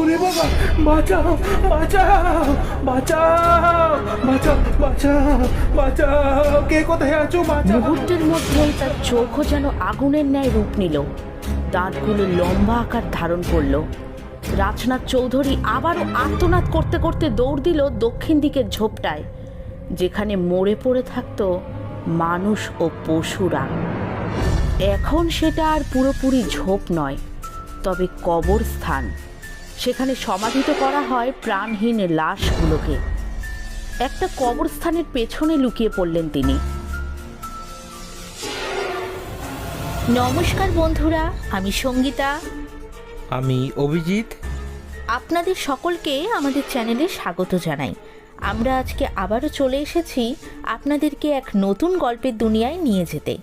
ওরে বাবা, বাঁচাও বাঁচাও বাঁচাও বাঁচাও বাঁচাও বাঁচাও। কে কোথায় আছো? বাঁচাও। মুহূর্তের মধ্যেই তার চোখও যেন আগুনের ন্যায় রূপ নিল। দাঁতগুলো লম্বা আকার ধারণ করল। রাজনাথ চৌধুরী আবারও আর্তনাদ করতে করতে দৌড় দিল দক্ষিণ দিকের ঝোপটায়, যেখানে মরে পড়ে থাকতো মানুষ ও পশুরা। এখন সেটা আর পুরোপুরি ঝোপ নয়, তবে কবরস্থান। সেখানে সমাধিত করা হয় প্রাণহীন লাশগুলোকে। একটা কবরস্থানের পেছনে লুকিয়ে পড়লেন তিনি। নমস্কার বন্ধুরা আমি সঙ্গীতা। আমি অভিজিৎ। আপনাদের সকলকে আমাদের চ্যানেলে স্বাগত জানাই। আমরা আজকে আবারও চলে এসেছি আপনাদেরকে এক নতুন গল্পের দুনিয়ায় নিয়ে যেতে।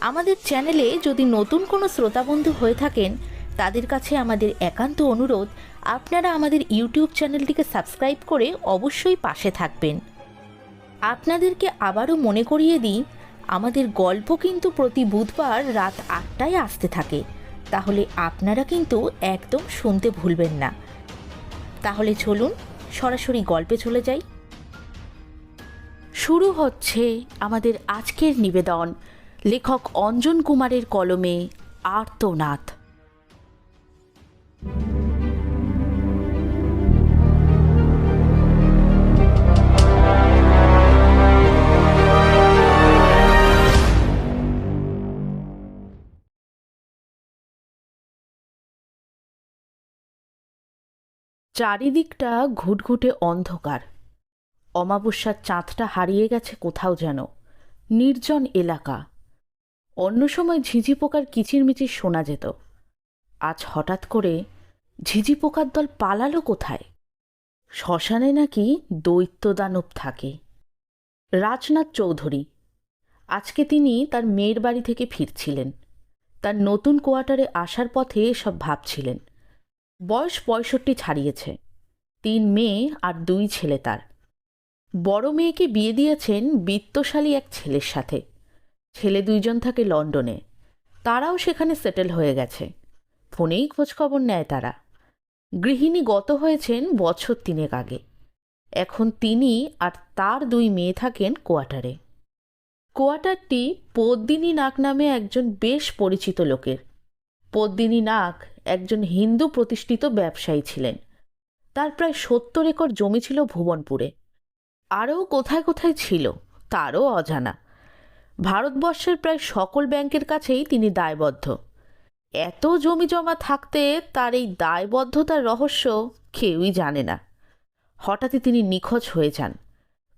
আমাদের চ্যানেলে যদি নতুন কোনো শ্রোতাবন্ধু হয়ে থাকেন তাদের কাছে আমাদের একান্ত অনুরোধ আপনারা আমাদের ইউটিউব চ্যানেলটিকে সাবস্ক্রাইব করে অবশ্যই পাশে থাকবেন। আপনাদেরকে আবারও মনে করিয়ে দিই, আমাদের গল্প কিন্তু প্রতি বুধবার রাত আটটায় আসতে থাকে। তাহলে আপনারা কিন্তু একদম শুনতে ভুলবেন না। তাহলে চলুন, সরাসরি গল্পে চলে যাই। শুরু হচ্ছে আমাদের আজকের নিবেদন, লেখক অঞ্জন কুমারের কলমে আর্তনাথ চারিদিকটা ঘুটঘুটে অন্ধকার। অমাবস্যার চাঁদটা হারিয়ে গেছে কোথাও যেন। নির্জন এলাকা। অন্য সময় ঝিঝি পোকার কিচিরমিচির শোনা যেত। আজ হঠাৎ করে ঝিঝি পোকার দল পালালো কোথায়? শ্মশানে নাকি দৈত্য দানব থাকে। রাজনাথ চৌধুরী। আজকে তিনি তার মেয়ের বাড়ি থেকে ফিরছিলেন। তার নতুন কোয়ার্টারে আসার পথে সব ভাবছিলেন। বয়স পঁয়ষট্টি ছাড়িয়েছে। তিন মেয়ে আর দুই ছেলে তার। বড় মেয়েকে বিয়ে দিয়েছেন বিত্তশালী এক ছেলের সাথে। ছেলে দুইজন থাকে লন্ডনে। তারাও সেখানে সেটেল হয়ে গেছে। ফোনেই খোঁজখবর নেয় তারা। গৃহিণী গত হয়েছেন বছর তিনেক আগে। এখন তিনি আর তার দুই মেয়ে থাকেন কোয়ার্টারে। কোয়ার্টারটি পদ্মিনী নাক নামে একজন বেশ পরিচিত লোকের। পদ্মিনী নাগ একজন হিন্দু প্রতিষ্ঠিত ব্যবসায়ী ছিলেন। তার প্রায় সত্তর একর জমি ছিল ভুবনপুরে। আরও কোথায় কোথায় ছিল, তারও অজানা। ভারতবর্ষের প্রায় সকল ব্যাংকের কাছেই তিনি দায়বদ্ধ। এত জমি জমা থাকতে তার এই দায়বদ্ধতার রহস্য কেউই জানে না। হঠাৎই তিনি নিখোঁজ হয়ে যান।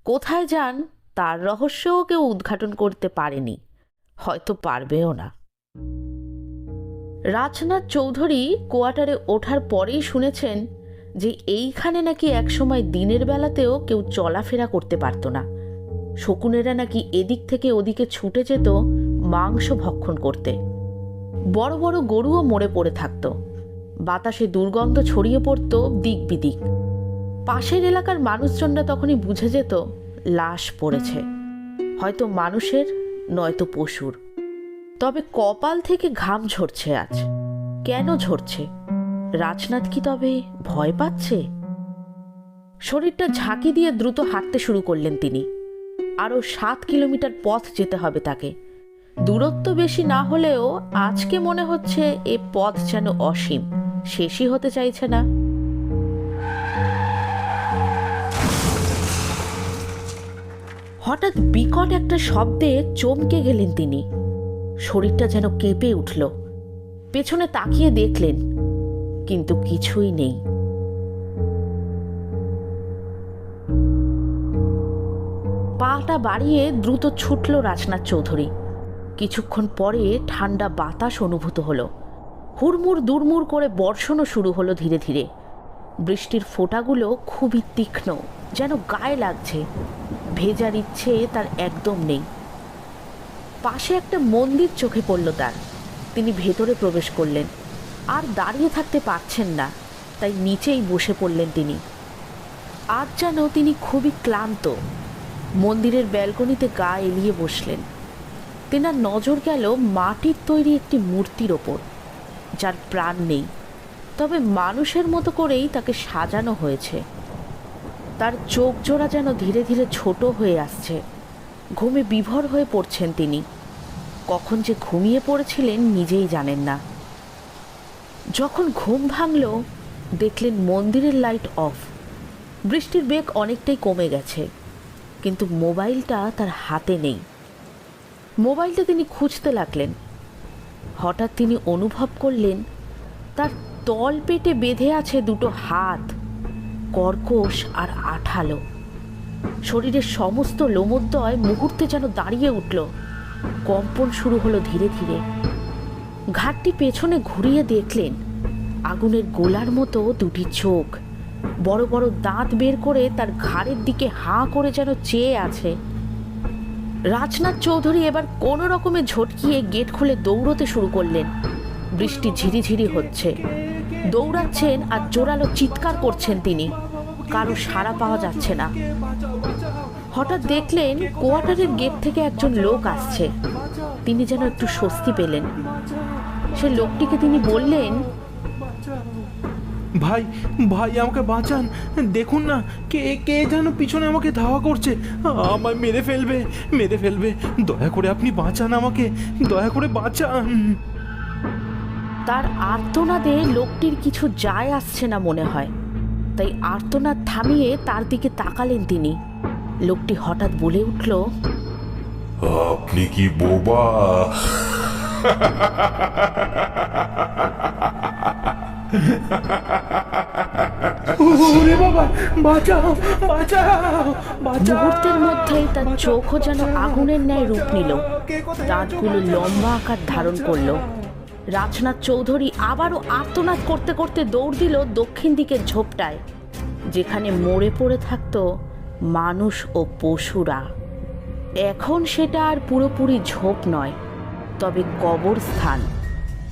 কোথায় যান, তার রহস্যও কেউ উদ্ঘাটন করতে পারেনি। হয়তো পারবেও না। রাজনাথ চৌধুরী কোয়ার্টারে ওঠার পরেই শুনেছেন যে এইখানে নাকি একসময় দিনের বেলাতেও কেউ চলাফেরা করতে পারতো না। শকুনেরা নাকি এদিক থেকে ওদিকে ছুটে যেত মাংস ভক্ষণ করতে। বড় বড় গরুও মরে পড়ে থাকতো। বাতাসে দুর্গন্ধ ছড়িয়ে পড়তো দিক বিদিক। পাশের এলাকার মানুষজনরা তখনই বুঝে যেত, লাশ পড়েছে। হয়তো মানুষের, নয়তো পশুর। তবে কপাল থেকে ঘাম ঝরছে আজ। কেন ঝরছে? রাজনাথ কি তবে ভয় পাচ্ছে? শরীরটা ঝাঁকি দিয়ে দ্রুত হাঁটতে শুরু করলেন তিনি। আরও সাত কিলোমিটার পথ যেতে হবে তাকে। দূরত্ব বেশি না হলেও আজকে মনে হচ্ছে এ পথ যেন অসীম, শেষই হতে চাইছে না। হঠাৎ বিকট একটা শব্দে চমকে গেলেন তিনি। শরীরটা যেন কেঁপে উঠল। পেছনে তাকিয়ে দেখলেন, কিন্তু কিছুই নেই। পাটা বাড়িয়ে দ্রুত ছুটল রাজনাথ চৌধুরী। কিছুক্ষণ পরে ঠান্ডা বাতাস অনুভূত হলো। হুড়মুড় দুরমুড় করে বর্ষণও শুরু হলো ধীরে ধীরে। বৃষ্টির ফোঁটাগুলো খুবই তীক্ষ্ণ, যেন গায়ে লাগছে। ভেজার ইচ্ছে তার একদম নেই। পাশে একটা মন্দির চোখে পড়ল তার। তিনি ভেতরে প্রবেশ করলেন। আর দাঁড়িয়ে থাকতে পারছেন না, তাই নিচেই বসে পড়লেন তিনি। আজ যেন তিনি খুবই ক্লান্ত। মন্দিরের ব্যালকনিতে গা এলিয়ে বসলেন। তেনার নজর গেল মাটির তৈরি একটি মূর্তির ওপর, যার প্রাণ নেই। তবে মানুষের মতো করেই তাকে সাজানো হয়েছে। তার চোখ জোড়া যেন ধীরে ধীরে ছোট হয়ে আসছে। ঘুমে বিভোর হয়ে পড়ছেন তিনি। কখন যে ঘুমিয়ে পড়েছিলেন নিজেই জানেন না। যখন ঘুম ভাঙল, দেখলেন মন্দিরের লাইট অফ বৃষ্টির বেগ অনেকটাই কমে গেছে, কিন্তু মোবাইলটা তার হাতে নেই। মোবাইলটা তিনি খুঁজতে লাগলেন। হঠাৎ তিনি অনুভব করলেন, তার তল পেটে বেঁধে আছে দুটো হাত, কর্কশ আর আঠালো। শরীরের সমস্ত লোমোদ্দয় মুহূর্তে যেন দাঁড়িয়ে উঠল। কম্পন শুরু হলো ধীরে ধীরে। ঘাটটি পেছনে ঘুরিয়ে দেখলেন আগুনের গোলার মতো দুটি চোখ। বড় বড় দাঁত বের করে তার ঘাড়ের দিকে হাঁ করে যেন চেয়ে আছে। রাজনাথ চৌধুরী এবার কোনো রকমে ঝটকিয়ে গেট খুলে দৌড়তে শুরু করলেন। বৃষ্টি ঝিরিঝিরি হচ্ছে। দৌড়াচ্ছেন আর জোরালো চিৎকার করছেন তিনি। কারও সাড়া পাওয়া যাচ্ছে না। হঠাৎ দেখলেন কোয়ার্টারের গেট থেকে একজন লোক আসছে। তিনি যেন একটু স্বস্তি পেলেন। সে লোকটিকে তিনি বললেন ভাই ভাই আমাকে বাঁচান। দেখুন না কে কে যেন পিছনে আমাকে ধাওয়া করছে। আমায় মেরে ফেলবে মেরে ফেলবে। দয়া করে আপনি বাঁচান আমাকে। দয়া করে বাঁচান। তার আর্তনাদে লোকটির কিছু যায় আসছে না মনে হয়। তাই আর্তনাদ থামিয়ে তার দিকে তাকালেন তিনি। লোকটি হঠাৎ বলে উঠল আপনি কি বোবা? ওরে বাবা বাঁচাও বাঁচাও বাঁচাও মুহূর্তের মধ্যেই তার চোখও যেন আগুনের ন্যায় রূপ নিল। দাঁতগুলো লম্বা আকার ধারণ করল। রাজনাথ চৌধুরী আবারও আর্তনাদ করতে করতে দৌড় দিল দক্ষিণ দিকের ঝোপটায় যেখানে মরে পড়ে থাকতো মানুষ ও পশুরা। এখন সেটা আর পুরোপুরি ঝোপ নয়, তবে কবরস্থান।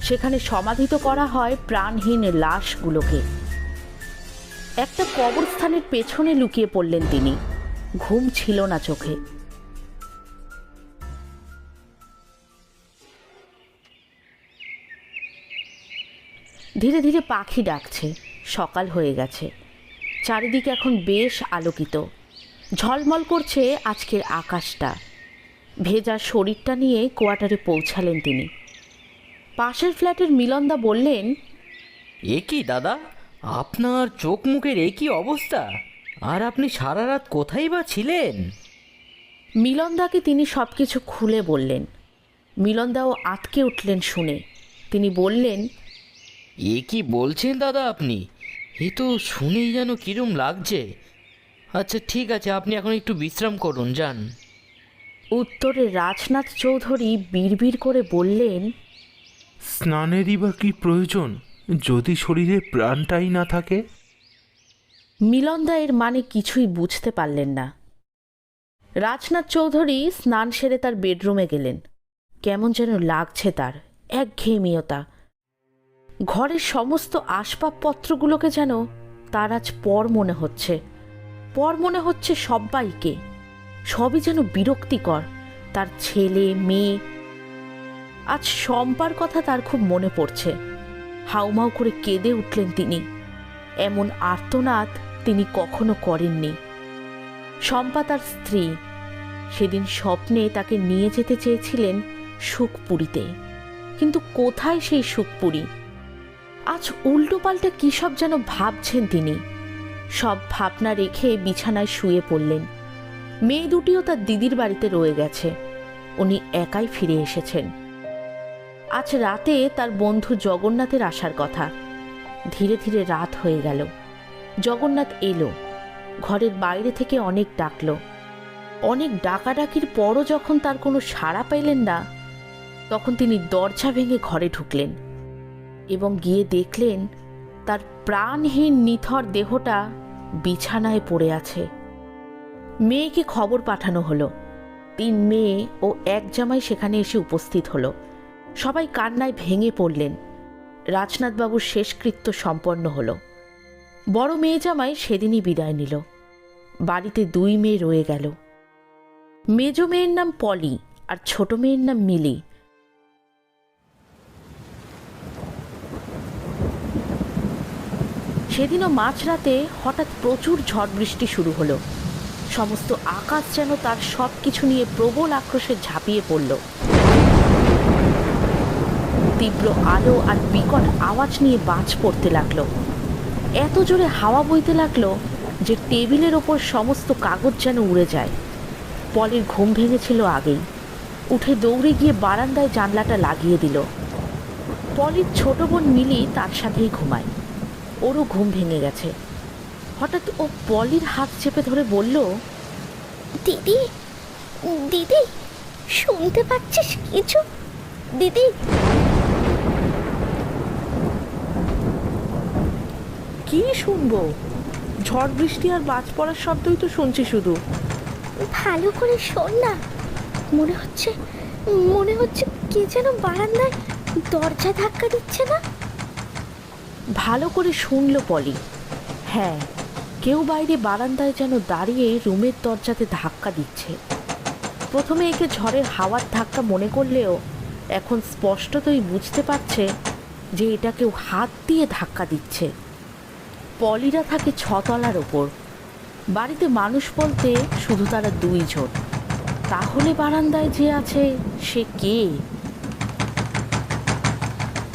সেখানে সমাধিত করা হয় প্রাণহীন লাশগুলোকে। একটা কবরস্থানের পেছনে লুকিয়ে পড়লেন তিনি। ঘুম ছিল না চোখে। ধীরে ধীরে পাখি ডাকছে, সকাল হয়ে গেছে। চারিদিকে এখন বেশ আলোকিত। ঝলমল করছে আজকের আকাশটা। ভেজা শরীরটা নিয়ে কোয়ার্টারে পৌঁছালেন তিনি। পাশের ফ্ল্যাটের মিলনদা বললেন এ কি দাদা? আপনার চোখ মুখের এ কি অবস্থা? আর আপনি সারা রাত কোথায় বা ছিলেন? মিলনদাকে তিনি সব কিছু খুলে বললেন। মিলনদাও আটকে উঠলেন শুনে। তিনি বললেন এ কি বলছেন দাদা আপনি? এ তো শুনেই যেন কিরম লাগছে। আচ্ছা ঠিক আছে আপনি এখন একটু বিশ্রাম করুন যান। উত্তরে রাজনাথ চৌধুরী বিড়বিড় করে বললেন স্নানেরই বা কি প্রয়োজন? যদি শরীরে প্রাণটাই না থাকে? মিলনদা এর মানে কিছুই বুঝতে পারলেন না। রাজনাথ চৌধুরী স্নান সেরে তার বেডরুমে গেলেন। কেমন যেন লাগছে তার একঘেয়েমিয়তা ঘরের সমস্ত আসবাবপত্রগুলোকে যেন তার আজ পর মনে হচ্ছে। পর মনে হচ্ছে সব্বাইকে। সবই যেন বিরক্তিকর, তার ছেলে, মেয়ে। আজ শম্পার কথা তার খুব মনে পড়ছে। হাউমাউ করে কেঁদে উঠলেন তিনি। এমন আর্তনাদ তিনি কখনো করেননি। শম্পা তার স্ত্রী। সেদিন স্বপ্নে তাকে নিয়ে যেতে চেয়েছিলেন সুখপুরীতে। কিন্তু কোথায় সেই সুখপুরী? আজ উল্টো পাল্টে কী সব যেন ভাবছেন তিনি? সব ভাবনা রেখে বিছানায় শুয়ে পড়লেন। মেয়ে দুটিও তার দিদির বাড়িতে রয়ে গেছে। উনি একাই ফিরে এসেছেন। আজ রাতে তার বন্ধু জগন্নাথের আসার কথা। ধীরে ধীরে রাত হয়ে গেল। জগন্নাথ এলো। ঘরের বাইরে থেকে অনেক ডাকল। অনেক ডাকাডাকির পরও যখন তার কোনো সাড়া পেলেন না, তখন তিনি দরজা ভেঙে ঘরে ঢুকলেন এবং গিয়ে দেখলেন তার প্রাণহীন নিথর দেহটা বিছানায় পড়ে আছে। মেয়েকে খবর পাঠানো হলো। তিন মেয়ে ও এক জামাই সেখানে এসে উপস্থিত হলো। সবাই কান্নায় ভেঙে পড়লেন। রাজনাথবাবুর শেষকৃত্য সম্পন্ন হলো। বড় মেয়ে জামাই সেদিনই বিদায় নিল। বাড়িতে দুই মেয়ে রয়ে গেল। মেজ মেয়ের নাম পলি আর ছোট মেয়ের নাম মিলি। সেদিনও মাঝরাতে হঠাৎ প্রচুর ঝড় বৃষ্টি শুরু হলো। সমস্ত আকাশ যেন তার সব কিছু নিয়ে প্রবল আক্রোশে ঝাঁপিয়ে পড়ল। তীব্র আলো আর বিকট আওয়াজ নিয়ে বাজ পড়তে লাগল। এত জোরে হাওয়া বইতে লাগল যে টেবিলের ওপর সমস্ত কাগজ যেন উড়ে যায়। পলির ঘুম ভেঙেছিল আগেই। উঠে দৌড়ে গিয়ে বারান্দায় জানলাটা লাগিয়ে দিল। পলির ছোট বোন মিলি তার সাথেই ঘুমায়। ওরও ঘুম ভেঙে গেছে। হঠাৎ ও পলির হাত চেপে ধরে বলল দিদি দিদি শুনতে পাচ্ছিস কিছু? দিদি? কি শুনব? ঝড় বৃষ্টি আর বাজ পড়ার শব্দই তো শুনছি শুধু। ভালো করে শোন না। মনে হচ্ছে মনে হচ্ছে কে যেন বারান্দায় দরজা ধাক্কা দিচ্ছে না? ভালো করে শুনল পলি। হ্যাঁ কেউ বাইরে বারান্দায় যেন দাঁড়িয়ে রুমের দরজাতে ধাক্কা দিচ্ছে। প্রথমে একে ঝড়ের হাওয়ার ধাক্কা মনে করলেও এখন স্পষ্টতই বুঝতে পারছে যে এটা কেউ হাত দিয়ে ধাক্কা দিচ্ছে। পলিরা থাকে ছতলার ওপর। বাড়িতে মানুষ বলতে শুধু তারা দুইজন। তাহলে বারান্দায় যে আছে, সে কে?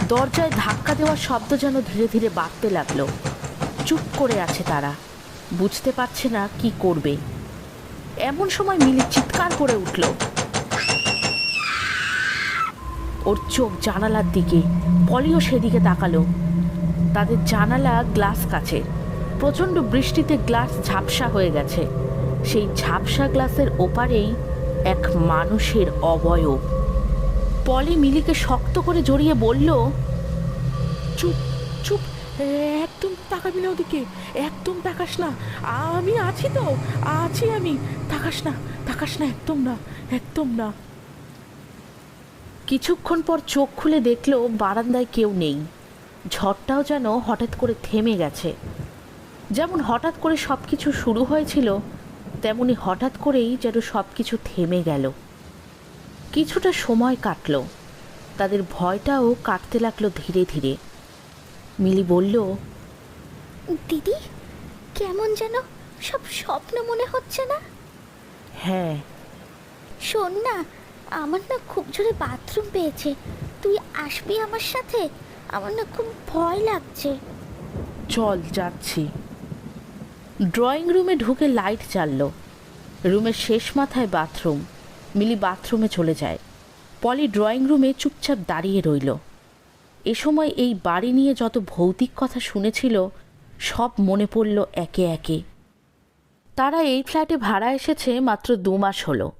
দরজায় ধাক্কা দেওয়ার শব্দ যেন ধীরে ধীরে বাড়তে লাগল। চুপ করে আছে তারা। বুঝতে পারছে না কি করবে। এমন সময় মিলি চিৎকার করে উঠল। ওর চোখ জানালার দিকে, পলিও সেদিকে তাকালো। তাদের জানালা গ্লাস কাছে। প্রচণ্ড বৃষ্টিতে গ্লাস ঝাপসা হয়ে গেছে। সেই ঝাপসা গ্লাসের ওপারেই এক মানুষের অবয়ব। পলি মিলিকে শক্ত করে জড়িয়ে বলল, চুপ চুপ, একদম তাকাবি না ওদিকে, একদম তাকাস না। আমি আছি তো, আছি আমি। তাকাস না তাকাস না, একদম না একদম না। কিছুক্ষণ পর চোখ খুলে দেখল বারান্দায় কেউ নেই। ঝড়টাও যেন হঠাৎ করে থেমে গেছে। যেমন হঠাৎ করে সব কিছু শুরু হয়েছিল, তেমনি হঠাৎ করেই যেন সব কিছু থেমে গেল। কিছুটা সময় কাটলো। তাদের ভয়টাও কাটতে লাগল ধীরে ধীরে। মিলি বলল দিদি কেমন যেন সব স্বপ্ন মনে হচ্ছে না? হ্যাঁ। শোন না আমার না খুব জোরে বাথরুম পেয়েছে। তুই আসবি আমার সাথে? আমার না খুব ভয় লাগছে। চল যাচ্ছি। ড্রয়িং রুমে ঢুকে লাইট জ্বাললো। রুমের শেষ মাথায় বাথরুম। মিলি বাথরুমে চলে যায়। পলি ড্রয়িং রুমে চুপচাপ দাঁড়িয়ে রইল। এ সময় এই বাড়ি নিয়ে যত ভৌতিক কথা শুনেছিল, সব মনে পড়ল একে একে। তারা এই ফ্ল্যাটে ভাড়া এসেছে মাত্র দু মাস হলো।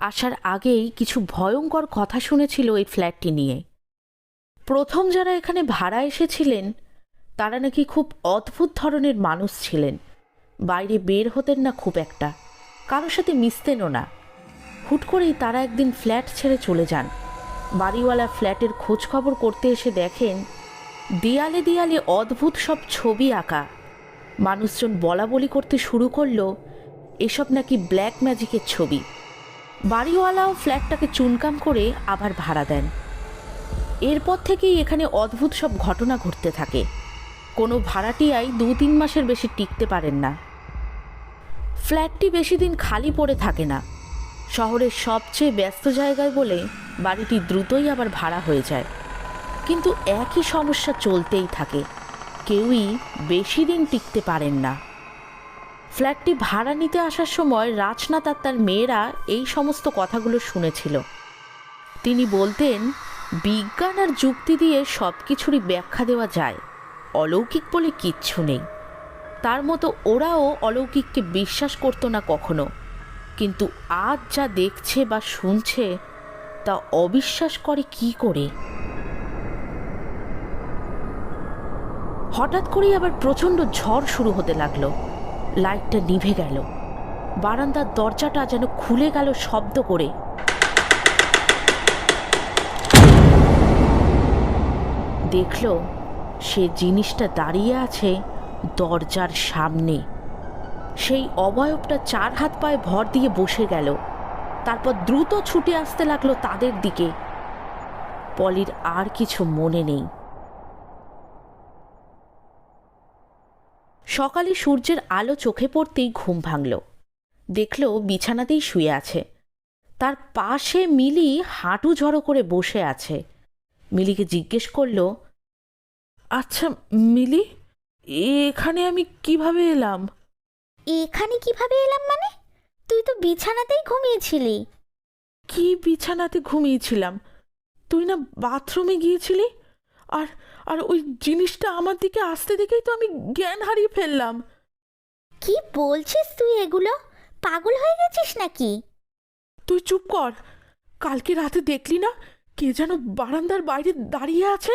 আসার আগেই কিছু ভয়ঙ্কর কথা শুনেছিল এই ফ্ল্যাটটি নিয়ে। প্রথম যারা এখানে ভাড়া এসেছিলেন, তারা নাকি খুব অদ্ভুত ধরনের মানুষ ছিলেন। বাইরে বের হতেন না খুব একটা। কারোর সাথে মিশতেনও না। হুট করেই তারা একদিন ফ্ল্যাট ছেড়ে চলে যান। বাড়িওয়ালা ফ্ল্যাটের খবর করতে এসে দেখেন, দেয়ালে দেয়ালে অদ্ভুত সব ছবি আঁকা। মানুষজন বলা বলি করতে শুরু করল, এসব নাকি ব্ল্যাক ম্যাজিকের ছবি। বাড়িওয়ালাও ফ্ল্যাটটাকে চুনকাম করে আবার ভাড়া দেন। এরপর থেকেই এখানে অদ্ভুত সব ঘটনা ঘটতে থাকে। কোনো ভাড়াটিয়াই দু তিন মাসের বেশি টিকতে পারেন না। ফ্ল্যাটটি বেশি দিন খালি পড়ে থাকে না। শহরের সবচেয়ে ব্যস্ত জায়গায় বলে বাড়িটি দ্রুতই আবার ভাড়া হয়ে যায়। কিন্তু একই সমস্যা চলতেই থাকে। কেউই বেশি দিন টিকতে পারেন না। ফ্ল্যাটটি ভাড়া নিতে আসার সময় রাজনাথ আর তার মেয়েরা এই সমস্ত কথাগুলো শুনেছিল। তিনি বলতেন, বিজ্ঞান আর যুক্তি দিয়ে সব কিছুরই ব্যাখ্যা দেওয়া যায়। অলৌকিক বলে কিচ্ছু নেই। তার মতো ওরাও অলৌকিককে বিশ্বাস করতো না কখনো। কিন্তু আজ যা দেখছে বা শুনছে, তা অবিশ্বাস করে কি করে? হঠাৎ করেই আবার প্রচণ্ড ঝড় শুরু হতে লাগল। লাইটটা নিভে গেল। বারান্দার দরজাটা যেন খুলে গেল শব্দ করে। দেখল সে জিনিসটা দাঁড়িয়ে আছে দরজার সামনে। সেই অবয়বটা চার হাত পায়ে ভর দিয়ে বসে গেল। তারপর দ্রুত ছুটে আসতে লাগল তাদের দিকে। পলির আর কিছু মনে নেই। সকালে সূর্যের আলো চোখে পড়তেই ঘুম ভাঙল। দেখল বিছানাতেই শুয়ে আছে। তার পাশে মিলি হাঁটু জড়ো করে বসে আছে। মিলিকে জিজ্ঞেস করল আচ্ছা মিলি এখানে আমি কীভাবে এলাম? এখানে কীভাবে এলাম মানে? তুই তো বিছানাতেই ঘুমিয়েছিলি। কি বিছানাতে ঘুমিয়েছিলাম? তুই না বাথরুমে গিয়েছিলি? আর আর ওই জিনিসটা আমার দিকে আসতে দেখেই তো আমি জ্ঞান হারিয়ে ফেললাম। কি বলছিস তুই এগুলো? পাগল হয়ে গেছিস নাকি? তুই চুপ কর। কালকে রাতে দেখলি না কে যেন বারান্দার বাইরে দাঁড়িয়ে আছে?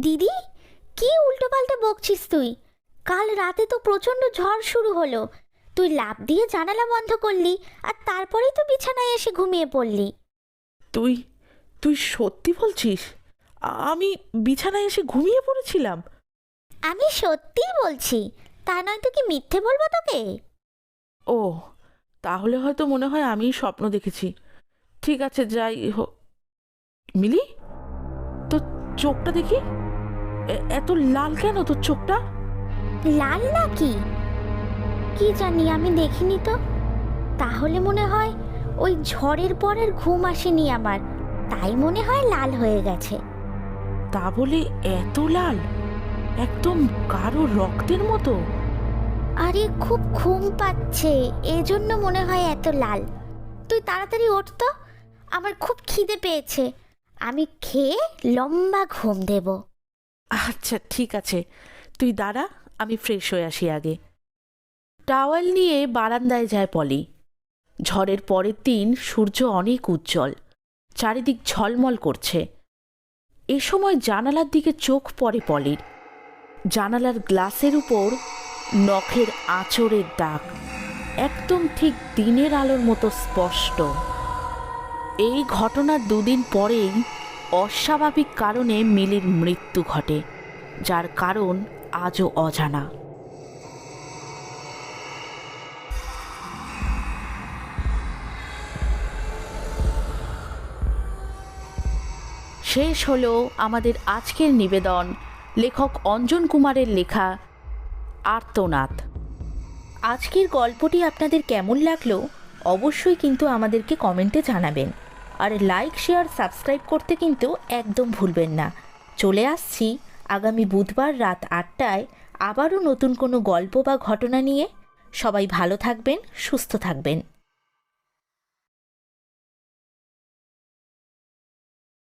দিদি কি উল্টোপাল্টা বকছিস তুই? কাল রাতে তো প্রচণ্ড ঝড় শুরু হলো। তুই লাভ দিয়ে জানালা বন্ধ করলি আর তারপরেই তো বিছানায় এসে ঘুমিয়ে পড়লি। তুই তুই সত্যি বলছিস? আমি বিছানায় এসে ঘুমিয়ে পড়েছিলাম। আমি সত্যিই বলছি তা নয় তো কি মিথ্যে বলব তোকে? ও তাহলে হয়তো মনে হয় আমি স্বপ্ন দেখেছি। ঠিক আছে যাই হো মিলি তো চোখটা দেখি? এত লাল কেন তোর চোখটা? লাল নাকি? কি জানি আমি দেখিনি তো। তাহলে মনে হয় ওই ঝড়ের পরের ঘুম আসেনি আমার। তাই মনে হয় লাল হয়ে গেছে। তা বলে এত লাল? একদম কারও রক্তের মতো। আরে খুব ঘুম পাচ্ছে। এজন্য মনে হয় এত লাল। তুই তাড়াতাড়ি ওঠ তো। আমার খুব খিদে পেয়েছে। আমি খেয়ে লম্বা ঘুম দেব। আচ্ছা ঠিক আছে। তুই দাঁড়া। আমি ফ্রেশ হয়ে আসি আগে। টাওয়াল নিয়ে বারান্দায় যায় পলি। ঝড়ের পরের দিন সূর্য অনেক উজ্জ্বল, চারিদিক ঝলমল করছে। এ সময় জানালার দিকে চোখ পড়ে পলির। জানালার গ্লাসের উপর নখের আঁচড়ের দাগ, একদম ঠিক দিনের আলোর মতো স্পষ্ট। এই ঘটনার দুদিন পরেই অস্বাভাবিক কারণে মিলির মৃত্যু ঘটে, যার কারণ আজও অজানা। শেষ হলো আমাদের আজকের নিবেদন, লেখক অঞ্জন কুমারের লেখা, আর্তনাদ। আজকের গল্পটি আপনাদের কেমন লাগল, অবশ্যই কিন্তু আমাদেরকে কমেন্টে জানাবেন। আর লাইক, শেয়ার, সাবস্ক্রাইব করতে কিন্তু একদম ভুলবেন না। চলে আসছি আগামী বুধবার রাত আটটায় আবারও নতুন কোনো গল্প বা ঘটনা নিয়ে সবাই ভালো থাকবেন, সুস্থ থাকবেন।